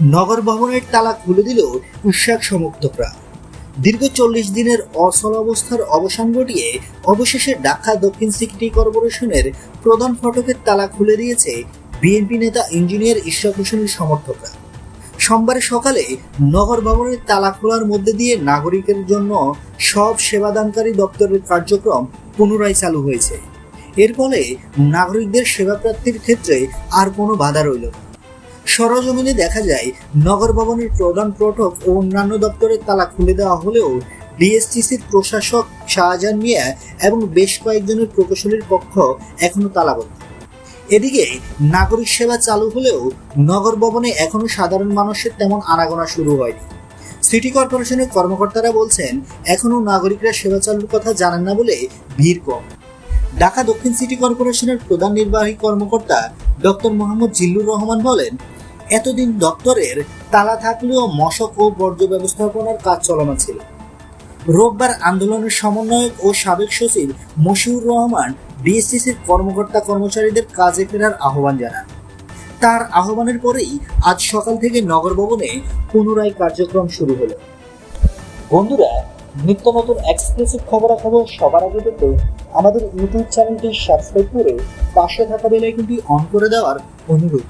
নগর ভবনের তালা খুলে দিল উৎসাক সমর্থকরা। দীর্ঘ চল্লিশ দিনের অচল অবস্থার অবসান ঘটিয়ে অবশেষে ঢাকা দক্ষিণ সিটি কর্পোরেশনের প্রধান ফটকের তালা খুলে দিয়েছে বিএনপি নেতা ইঞ্জিনিয়ার ইশরাক হোসেনের সমর্থকরা। সোমবার সকালে নগর ভবনের তালা খোলার মধ্যে দিয়ে নাগরিকের জন্য সব সেবাদানকারী দপ্তরের কার্যক্রম পুনরায় চালু হয়েছে। এর ফলে নাগরিকদের সেবা প্রাপ্তির ক্ষেত্রে আর কোনো বাধা রইল না। সরজমিনে দেখা যায়, নগর ভবনের প্রধান প্রটক ও অন্যান্য দপ্তরের তালা খুলে দেওয়া হলেও ডিএসটিসির প্রশাসক শাহজাহান মিয়া এবং বেশ কয়েকজনের প্রকৌশলীর পক্ষ এখনও তালাবদ্ধ। এদিকে নাগরিক সেবা চালু হলেও নগর ভবনে এখনও সাধারণ মানুষের তেমন আনাগোনা শুরু হয়নি। সিটি কর্পোরেশনের কর্মকর্তারা বলছেন, এখনও নাগরিকরা সেবা চালুর কথা জানেন না বলে ভিড় কম। ঢাকা দক্ষিণ সিটি কর্পোরেশনের প্রধান নির্বাহী কর্মকর্তা ডক্টর মোহাম্মদ জিল্লুর রহমান বলেন এতদিন দপ্তরের তালা থাকলেও মশক ও বর্জ্য ব্যবস্থাপনার কাজ চলমান ছিল। রোববার আন্দোলনের সমন্বয়ক ও সাবেক সচিব মশিউর রহমান ডিএসসিসির কর্মকর্তা কর্মচারীদের কাজে ফেরার আহ্বান জানান। তার আহ্বানের পরেই আজ সকাল থেকে নগর ভবনে পুনরায় কার্যক্রম শুরু হলো। বন্ধুরা, নিত্য নতুন এক্সক্লুসিভ খবরাখবর সবার আগে পেতে আমাদের ইউটিউব চ্যানেলটি সাবস্ক্রাইব করে পাশে থাকা বেলাইকনটি অন করে দেওয়ার অনুরোধ